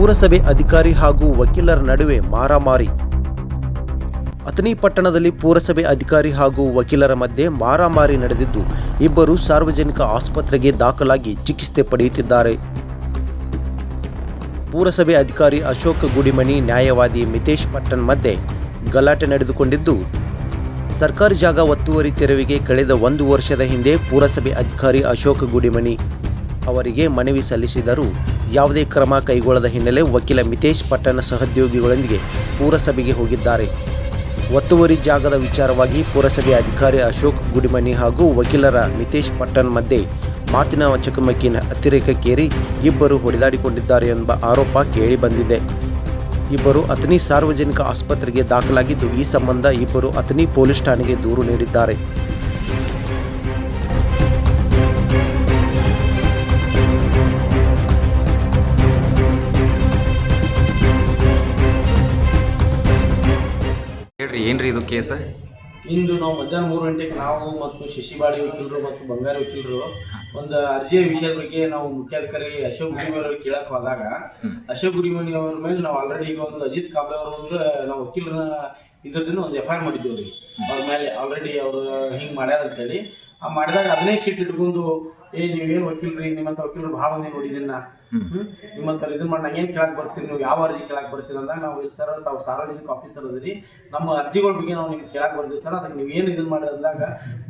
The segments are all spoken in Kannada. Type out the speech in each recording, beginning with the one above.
ಪುರಸಭೆ ಅಧಿಕಾರಿ ಹಾಗೂ ವಕೀಲರ ನಡುವೆ ಮಾರಾಮಾರಿ. ಅಥಣಿ ಪಟ್ಟಣದಲ್ಲಿ ಪುರಸಭೆ ಅಧಿಕಾರಿ ಹಾಗೂ ವಕೀಲರ ಮಧ್ಯೆ ಮಾರಾಮಾರಿ ನಡೆದಿದ್ದು, ಇಬ್ಬರು ಸಾರ್ವಜನಿಕ ಆಸ್ಪತ್ರೆಗೆ ದಾಖಲಾಗಿ ಚಿಕಿತ್ಸೆ ಪಡೆಯುತ್ತಿದ್ದಾರೆ. ಪುರಸಭೆ ಅಧಿಕಾರಿ ಅಶೋಕ ಗುಡಿಮಣಿ, ನ್ಯಾಯವಾದಿ ಮಿತೇಶ್ ಪಟ್ಟಣ್ ಮಧ್ಯೆ ಗಲಾಟೆ ನಡೆದುಕೊಂಡಿದ್ದು, ಸರ್ಕಾರಿ ಜಾಗ ಒತ್ತುವರಿ ತೆರವಿಗೆ ಕಳೆದ ಒಂದು ವರ್ಷದ ಹಿಂದೆ ಪುರಸಭೆ ಅಧಿಕಾರಿ ಅಶೋಕ ಗುಡಿಮನಿ ಅವರಿಗೆ ಮನವಿ ಸಲ್ಲಿಸಿದರೂ ಯಾವುದೇ ಕ್ರಮ ಕೈಗೊಳ್ಳದ ಹಿನ್ನೆಲೆ ವಕೀಲ ಮಿತೇಶ್ ಪಟ್ಟಣ ಸಹೋದ್ಯೋಗಿಗಳೊಂದಿಗೆ ಪುರಸಭೆಗೆ ಹೋಗಿದ್ದಾರೆ. ಒತ್ತುವರಿ ಜಾಗದ ವಿಚಾರವಾಗಿ ಪುರಸಭೆ ಅಧಿಕಾರಿ ಅಶೋಕ್ ಗುಡಿಮನಿ ಹಾಗೂ ವಕೀಲರ ಮಿತೇಶ್ ಪಟ್ಟಣ್ ಮಧ್ಯೆ ಮಾತಿನ ಚಕಮಕಿನ ಅತಿರೇಕಕ್ಕೇರಿ ಇಬ್ಬರು ಹೊಡೆದಾಡಿಕೊಂಡಿದ್ದಾರೆ ಎಂಬ ಆರೋಪ ಕೇಳಿಬಂದಿದೆ ಇಬ್ಬರು ಅಥನಿ ಸಾರ್ವಜನಿಕ ಆಸ್ಪತ್ರೆಗೆ ದಾಖಲಾಗಿದ್ದು, ಈ ಸಂಬಂಧ ಇಬ್ಬರು ಅಥನಿ ಪೊಲೀಸ್ ಠಾಣೆಗೆ ದೂರು ನೀಡಿದ್ದಾರೆ. ಹೇಳ್ರಿ ಏನ್ರಿ ಇದು ಕೇಸ್ ಇಂದು ನಾವು ಮಧ್ಯಾಹ್ನ ಮೂರು ಗಂಟೆಗೆ ನಾವು ಮತ್ತು ಶಶಿಬಾಳಿ ವಕೀಲರು ಮತ್ತು ಬಂಗಾರಿ ವಕೀಲರು ಒಂದು ಅರ್ಜಿಯ ವಿಷಯದ ಬಗ್ಗೆ ನಾವು ಮುಖ್ಯಾಧಿಕಾರಿ ಅಶೋಕ್ ಗುಡಿಮನಿ ಅವರು ಕೇಳಕ್ ಹೋದಾಗ ಅಶೋಕ್ ಗುಡಿಮನಿ ಅವ್ರ ಮೇಲೆ ನಾವು ಆಲ್ರೆಡಿ ಈಗ ಒಂದು ಅಜಿತ್ ಕಾಬ್ಲೆ ಅವರು ಒಂದು ನಾವು ವಕೀಲರ ಇದರದಿಂದ ಒಂದು ಎಫ್ ಐ ಆರ್ ಮಾಡಿದ್ದೀವಿ ಅವ್ರಿಗೆ ಅವ್ರ ಮೇಲೆ ಆಲ್ರೆಡಿ ಅವರು ಹಿಂಗೆ ಮಾಡ್ಯಾರ ಅಂತೇಳಿ ಆ ಮಾಡಿದಾಗ ಅದನ್ನೇ ಕಿಟ್ ಇಟ್ಕೊಂಡು ಏ ನೀವೇನು ವಕೀಲ್ರಿ? ನಿಮ್ಮಂತ ವಕೀಲರು ಭಾಳ ಮಂದಿ ನೋಡಿದ್ದೀನಿ ನಾ? ನಿಮ್ಮಂತ ಇದನ್ನ ಮಾಡಿ ಏನು ಕೇಳಕ್ ಬರ್ತೀರಿ? ನೀವು ಯಾವ ಅರ್ಜಿ ಕೇಳಕ್ ಬರ್ತೀನಿ ಅಂದಾಗ ನಾವು ಇಲ್ಲಿ ಸರ್ ತಾವು ಸಾರ್ವಜನಿಕ ಆಫೀಸರ್ ಅದರಿ. ನಮ್ಮ ಅರ್ಜಿಗಳ ಬಗ್ಗೆ ನಾವು ನಿಮ್ಗೆ ಕೇಳಕ್ ಬರ್ತೀವಿ ಸರ್. ಅದಕ್ಕೆ ನೀವು ಏನು ಇದನ್ನ ಮಾಡಿ ಅಂದಾಗ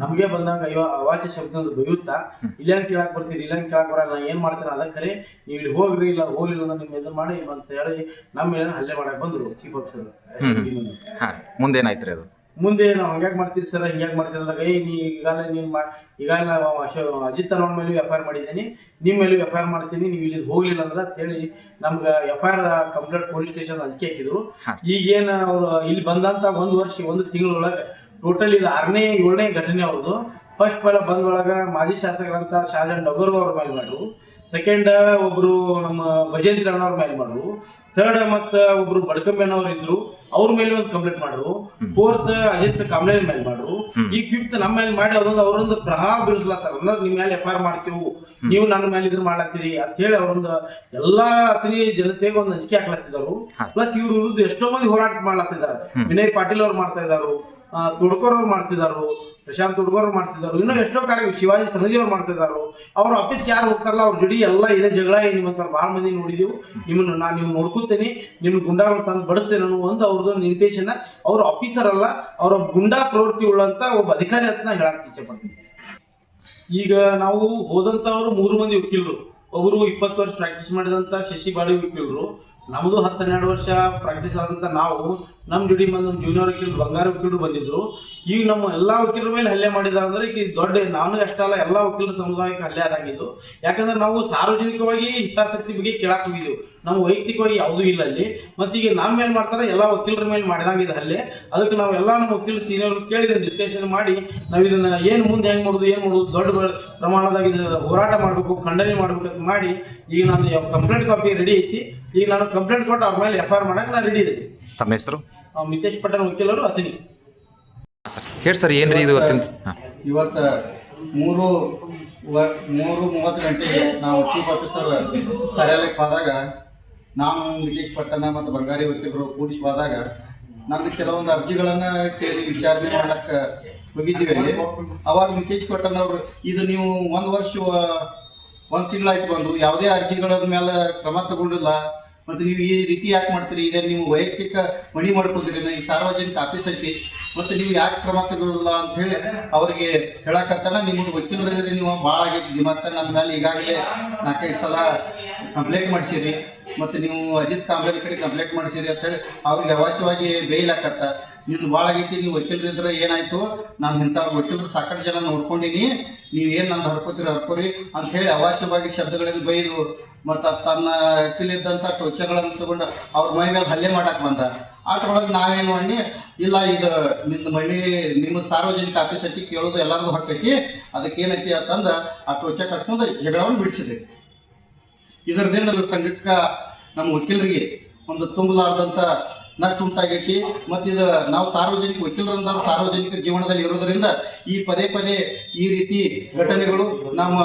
ನಮಗೆ ಬಂದಾಗ ಅಯ್ಯೋ ಅವಾಚ್ಯ ಶಬ್ದ ಒಂದು ಬೈಯುತ್ತಾ? ಇಲ್ಲೇನು ಕೇಳಕ್ ಬರ್ತೀರಿ? ಇಲ್ಲೇನು ಕೇಳಕ್ ಬರಲ್ಲ. ನಾ ಏನು ಮಾಡ್ತೀನಿ ಅದಕ್ಕೆ ನೀವು ಇಲ್ಲಿ ಹೋಗ್ರಿ ಇಲ್ಲ ಹೋಗ್ಲಿಲ್ಲ ಅಂದ್ರೆ ನಿಮ್ಗೆ ಇದನ್ನ ಮಾಡಿ ಅಂತ ಹೇಳಿ ನಮ್ಮ ಏನೋ ಹಲ್ಲೆ ಮಾಡಕ್ ಬಂದ್ರು ಚೀಫ್ ಆಫೀಸರ್ ಹಾಂ ಮುಂದೇನಾಯ್ತು ರೀ ಅದು? ಮುಂದೆ ನಾವು ಹಂಗ್ಯಾಕ್ ಮಾಡ್ತೀರಿ ಸರ್? ಹಿಂಗ್ಯಾಕೆ ಮಾಡ್ತೀರಿ ಅಂದಾಗ ಏ ನೀ ಈಗಾಗಲೇ ನಿಮ್ಮ ಈಗಾಗಲೇ ನಾವು ಅಶೋ ಅಜಿತ್ ಅವ್ರ ಮೇಲೂ ಎಫ್ ಐ ಆರ್ ಮಾಡಿದ್ದೀನಿ. ನಿಮ್ಮ ಮೇಲೂ ಎಫ್ ಐ ಆರ್ ಮಾಡ್ತೀನಿ. ನೀವು ಇಲ್ಲಿ ಹೋಗ್ಲಿಲ್ಲ ಅಂದ್ರೆ ಅಂತೇಳಿ ನಮ್ಗೆ F I R complaint police station ಅಂಜಿಕೆ ಹಾಕಿದ್ರು. ಈಗೇನ ಅವ್ರು ಇಲ್ಲಿ ಬಂದಂತ ಒಂದು ವರ್ಷ ಒಂದು ತಿಂಗಳೊಳಗೆ ಟೋಟಲ್ ಇದು ಆರನೇ ಏಳನೇ ಘಟನೆ ಅವ್ರದ್ದು ಫಸ್ಟ್ ಪೈಲ ಬಂದೊಳಗ ಮಾಜಿ ಶಾಸಕರಂತ ಶಾಜನ್ ಡಗೋರ್ ಅವ್ರ ಮೇಲೆ ಮಾಡು ಸೆಕೆಂಡ್ ಒಬ್ರು ನಮ್ಮ ಭಜೇಂದ್ರ ಅಣ್ಣವ್ರ ಮೇಲೆ ಮಾಡ್ರು. ಥರ್ಡ್ ಮತ್ತ ಒಬ್ರು ಬಡ್ಕಂಬೆನವ್ರು ಇದ್ರು ಅವ್ರ ಮೇಲೆ ಒಂದು ಕಂಪ್ಲೇಂಟ್ ಮಾಡ್ರು. ಫೋರ್ತ್ ಅಜಿತ್ ಕಂಪ್ಲೇಂಟ್ ಮೇಲೆ ಮಾಡ್ರು. ಈ ಫಿಫ್ತ್ ನಮ್ಮ ಮೇಲೆ ಮಾಡಿ ಅದೊಂದು ಅವರೊಂದು ಪ್ರಭಾವ ಬೀರಿಸ್ಲತ್ತಾರ. ಅಂದ್ರೆ ನಿಮ್ ಮೇಲೆ ಎಫ್ ಆರ್ ಮಾಡ್ತೀವಿ. ನೀವು ನನ್ನ ಮೇಲೆ ಇದ್ರ ಮಾಡ್ಲತ್ತೀರಿ ಅಂತ ಹೇಳಿ ಅವರೊಂದು ಎಲ್ಲಾ ಅತಿ ಜನತೆಗೆ ಒಂದು ಅಂಜಿಕೆ ಹಾಕ್ಲತ್ತಿದ್ದಾರೆ. ಹಾ. ಪ್ಲಸ್ ಇವ್ರ ವಿರುದ್ಧ ಎಷ್ಟೋ ಮಂದಿ ಹೋರಾಟ ಮಾಡ್ಲತ್ತಿದ್ದಾರೆ. ವಿನಯ್ ಪಾಟೀಲ್ ಅವ್ರು ಮಾಡ್ತಾ ಇದಾರು ತುಡ್ಕೋರ್ ಅವ್ರು ಮಾಡ್ತಿದಾರು, ಪ್ರಶಾಂತ್ ತುಡ್ಕೋರ್ ಅವ್ರು ಮಾಡ್ತಿದ್ದಾರೆ ಇನ್ನೂ ಎಷ್ಟೋ ಕಾರ್ಯ ಶಿವಾಜಿ ಸನದಿ ಅವ್ರು ಮಾಡ್ತಿದಾರು. ಅವ್ರ ಆಫೀಸ್ಗೆ ಯಾರು ಹೋಗ್ತಾರಲ್ಲ, ಅವ್ರ ಜಿಡಿ ಎಲ್ಲ ಇದೆ, ಜಗಳ ನಿಮ್ಮಂತ ಭಾಳ ಮಂದಿ ನೋಡಿದೀವಿ. ನಿಮ್ಮನ್ನು ನಾನು ನಿಮ್ಮ ನೋಡ್ಕೊತೇನೆ ನಿಮ್ಮ ಗುಂಡಾಗಳು ತಂದು ಬಡಿಸ್ತೇನೆ ಅನ್ನೋ ಒಂದು ಅವ್ರದ್ದು ಇಂಟೇಷನ್ ಅವ್ರ ಆಫೀಸರ್ ಅಲ್ಲ, ಅವರ ಗುಂಡಾ ಪ್ರವೃತ್ತಿ ಉಳ್ಳಂತ ಒಬ್ಬ ಅಧಿಕಾರಿ ಅಂತ ಹೇಳಕ್ ಇಚ್ಛೆ ಪಡ್ತೀನಿ. ಈಗ ನಾವು ಹೋದಂಥವ್ರು ಮೂರು ಮಂದಿ ವಕೀಲರು. ಒಬ್ಬರು ಇಪ್ಪತ್ತು ವರ್ಷ ಪ್ರಾಕ್ಟೀಸ್ ಮಾಡಿದಂತ ಶಶಿ ಬಾಡಿ ವಕೀಲರು. ನಮ್ದು ಹತ್ತು ಹನ್ನೆರಡು ವರ್ಷ ಪ್ರಾಕ್ಟೀಸ್ ಆದಂತ ನಾವು ನಮ್ಮ ಜೋಡಿ ಬಂದ ನಮ್ಮ ಜೂನಿಯರ್ ವಕೀಲರು ಬಂಗಾರ ವಕೀಲರು ಬಂದಿದ್ರು. ಈಗ ನಮ್ಮ ಎಲ್ಲಾ ವಕೀಲರ ಮೇಲೆ ಹಲ್ಲೆ ಮಾಡಿದ್ದಾರೆ ಅಂದ್ರೆ ಈಗ ದೊಡ್ಡ, ನಾನು ಅಷ್ಟಲ್ಲ ಎಲ್ಲ ವಕೀಲರ ಸಮುದಾಯಕ್ಕೆ ಹಲ್ಲೆ ಆದಾಗಿದ್ದು. ಯಾಕಂದ್ರೆ ನಾವು ಸಾರ್ವಜನಿಕವಾಗಿ ಹಿತಾಸಕ್ತಿ ಬಗ್ಗೆ ಕೇಳಕ್ಕೆ ಹೋಗಿದ್ದೆವು ನಮ್ಮ ವೈಯಕ್ತಿಕವಾಗಿ ಯಾವುದೂ ಇಲ್ಲ ಅಲ್ಲಿ. ಮತ್ತೆ ಈಗ ನಮ್ಮ ಮೇಲೆ ಮಾಡ್ತಾರೆ, ಎಲ್ಲ ವಕೀಲರ ಮೇಲೆ ಮಾಡಿದಂಗಿದೆ ಹಲ್ಲೆ. ಅದಕ್ಕೆ ನಾವು ಎಲ್ಲ ನಮ್ಮ ವಕೀಲ ಸೀನಿಯರ್ ಕೇಳಿದ್ರೆ ಡಿಸ್ಕಷನ್ ಮಾಡಿ, ನಾವು ಇದನ್ನ ಏನು ಮುಂದೆ ಹೆಂಗ್ ಮಾಡೋದು, ಏನು ಮಾಡೋದು, ದೊಡ್ಡ ಪ್ರಮಾಣದಾಗಿ ಹೋರಾಟ ಮಾಡಬೇಕು, ಖಂಡನೆ ಮಾಡ್ಬೇಕು ಅಂತ ಮಾಡಿ, ಈಗ ನಾನು ಕಂಪ್ಲೇಂಟ್ ಕಾಪಿ ರೆಡಿ ಐತಿ. ಈಗ ನಾನು ಕಂಪ್ಲೇಂಟ್ ಕೊಟ್ಟು ಅವ್ರ ಮೇಲೆ ಎಫ್ ಐ ಆರ್ ಮಾಡಕ್ಕೆ ನಾನು ರೆಡಿ ಇದ್ದೀನಿ ತಮ್ಮ ಹೆಸರು? ಮಿತೇಶ್ ಪಟ್ಟಣ ವಕೀಲರು ಅತಿನಿ ಸರ್. ಹೇಳಿ ಸರ್ ಏನ್ರಿ ಇದು ಹಾಂ. ಇವತ್ತು ಮೂರು ವ- ಮೂರು ಮೂವತ್ತು ಗಂಟೆಗೆ ನಾವು ಚೀಫ್ ಆಫೀಸರ್ ಕಾರ್ಯಾಲಯಕ್ಕೆ ಹೋದಾಗ ನಾನು ನಿತೀಶ್ ಪಟ್ಟಣ ಮತ್ತು ಬಂಗಾರಿ ವಕೀಲರು ಕೂಡಿಸಿ ಹೋದಾಗ ನನ್ನ ಕೆಲವೊಂದು ಅರ್ಜಿಗಳನ್ನು ಕೇಳಿ ವಿಚಾರಣೆ ಮಾಡಕ್ಕೆ ಹೋಗಿದ್ದೀವಿ ಅಲ್ಲಿ. ಅವಾಗ ನಿತೀಶ್ ಪಟ್ಟಣ ಅವರು ಇದು ನೀವು ಒಂದು ವರ್ಷ ಒಂದು ತಿಂಗಳಾಯ್ತು ಬಂದು ಯಾವುದೇ ಅರ್ಜಿಗಳ ಮೇಲೆ ಕ್ರಮ ತಗೊಂಡಿಲ್ಲ. ಮತ್ತು ನೀವು ಈ ರೀತಿ ಯಾಕೆ ಮಾಡ್ತೀರಿ? ಈಗ ನೀವು ವೈಯಕ್ತಿಕ ಮಣಿ ಮಾಡ್ಕೋತೀರಿ ಈ ಸಾರ್ವಜನಿಕ ಆಫೀಸ್ ಐತಿ ಮತ್ತು ನೀವು ಯಾಕೆ ಕ್ರಮ ತಗೊಳ್ಳಲ್ಲ ಅಂತ ಹೇಳಿ ಅವರಿಗೆ ಹೇಳಕತ್ತಾನ ನಿಮ್ಮದು ವಕೀಲರಲ್ಲಿ ನೀವು ಭಾಳ ಆಗೈತಿ ಮತ್ತು ನನ್ನ ಮೇಲೆ ಈಗಾಗಲೇ ನಾಲ್ಕೈದು ಸಲ ಕಂಪ್ಲೇಂಟ್ ಮಾಡಿಸಿರಿ. ಮತ್ತು ನೀವು ಅಜಿತ್ ಕಾಂಬ್ಳೆ ಕಡೆ ಕಂಪ್ಲೇಂಟ್ ಮಾಡಿಸಿರಿ ಅಂತ ಹೇಳಿ ಅವ್ರಿಗೆ ಅವಾಚ್ಯವಾಗಿ ಬೇಯ್ಲಾಕತ್ತ ನಿಮ್ದು ಭಾಳ ಆಗೈತಿ ನೀವು ವಕೀಲರಿದ್ರೆ ಏನಾಯ್ತು? ನಾನು ಇಂಥ ವಕೀಲರು ಸಾಕಷ್ಟು ಜನ ನೋಡ್ಕೊಂಡಿನಿ. ನೀವು ಏನು ನನ್ನ ಹರ್ಕೋತೀರಿ, ಹರ್ಕೋರಿ ಅಂತ ಹೇಳಿ ಅವಾಚ್ಯವಾಗಿ ಶಬ್ದಗಳಲ್ಲಿ ಬೈದು ಮತ್ತು ತನ್ನ ವಕೀಲಿದ್ದಂಥ ಟೊಚ್ಚಗಳನ್ನು ತಗೊಂಡು ಅವ್ರ ಮೈ ಮೇಲೆ ಹಲ್ಲೆ ಮಾಡಕ್ಕೆ ಬಂದ. ಅದ್ರೊಳಗೆ ನಾವೇನು ಮಾಡಿ ಇಲ್ಲ ಇದು ನಿನ್ನ ಮಣಿ ನಿಮ್ಮ ಸಾರ್ವಜನಿಕ ಆಫೀಸ್ ಐತಿ, ಕೇಳೋದು ಎಲ್ಲರಿಗೂ ಹಾಕೈತಿ ಅದಕ್ಕೆ ಏನೈತಿ ಅಂತಂದು, ಆ ಟೊಚ್ಚ ಕಟ್ಸ್ಕೊಂಡು ಜಗಳವನ್ನು ಬಿಡಿಸಿದೆ ಇದರದಿಂದ ಸಂಘಕ್ಕೆ ನಮ್ಮ ವಕೀಲರಿಗೆ ಒಂದು ತುಂಬಲಾರ್ದಂಥ ನಷ್ಟ ಉಂಟಾಗೈತಿ. ಮತ್ತು ಇದು ನಾವು ಸಾರ್ವಜನಿಕ ವಕೀಲರಂದವರು ಸಾರ್ವಜನಿಕ ಜೀವನದಲ್ಲಿ ಇರೋದರಿಂದ ಈ ಪದೇ ಪದೇ ಈ ರೀತಿ ಘಟನೆಗಳು ನಮ್ಮ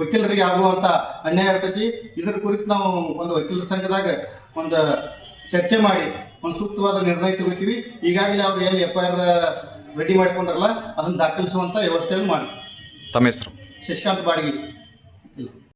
ವಕೀಲರಿಗೆ ಆಗುವಂಥ ಅನ್ಯಾಯ ಇರ್ತೈತಿ ಇದರ ಕುರಿತು ನಾವು ಒಂದು ವಕೀಲರ ಸಂಘದಾಗ ಒಂದು ಚರ್ಚೆ ಮಾಡಿ ಒಂದು ಸೂಕ್ತವಾದ ನಿರ್ಣಯ ತಗೋತೀವಿ. ಈಗಾಗಲೇ ಅವ್ರು ಏನು ಎಫ್ ಐ ಆರ್ ರೆಡಿ ಮಾಡ್ಕೊಂಡ್ರಲ್ಲ ಅದನ್ನು ದಾಖಲಿಸುವಂಥ ವ್ಯವಸ್ಥೆಯನ್ನು ಮಾಡಿ ತಮ್ಮ ಹೆಸರು? ಶಶಿಕಾಂತ್ ಬಾಡಿಗೆ.